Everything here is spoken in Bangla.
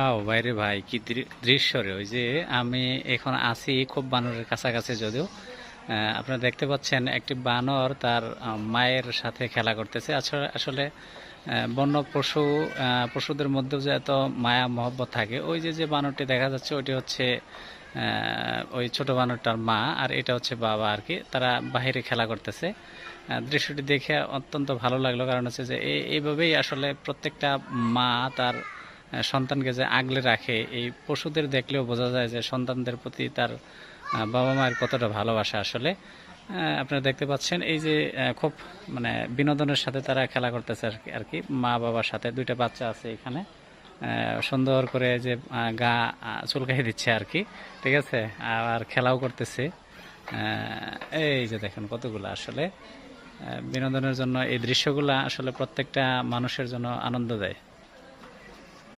আও বাইরে ভাই, কি দৃশ্য রে ওই যে আমি এখন আছি খুব বানরের কাছাকাছি যদিও। আপনারা দেখতে পাচ্ছেন একটি বানর তার মায়ের সাথে খেলা করতেছে। আসলে আসলে বন্য পশু পশুদের মধ্যেও যে এত মায়া মহব্বত থাকে, ওই যে যে বানরটি দেখা যাচ্ছে ওইটি হচ্ছে ওই ছোট বানরটার মা আর এটা হচ্ছে বাবা আর কি। তারা বাহিরে খেলা করতেছে। দৃশ্যটি দেখে অত্যন্ত ভালো লাগল। কারণ হচ্ছে যে এইভাবেই আসলে প্রত্যেকটা মা তার সন্তানকে যে আগলে রাখে, এই পশুদের দেখলেও বোঝা যায় যে সন্তানদের প্রতি তার বাবা মায়ের কতটা ভালোবাসা আসলে। আপনারা দেখতে পাচ্ছেন, এই যে খুব মানে বিনোদনের সাথে তারা খেলা করতেছে আর কি মা বাবার সাথে, দুইটা বাচ্চা আছে এখানে। সুন্দর করে যে গা চুলকাই দিচ্ছে আর কি, ঠিক আছে? আর খেলাও করতেছে। এই যে দেখেন কতগুলো আসলে। বিনোদনের জন্য এই দৃশ্যগুলো আসলে প্রত্যেকটা মানুষের জন্য আনন্দ দেয়।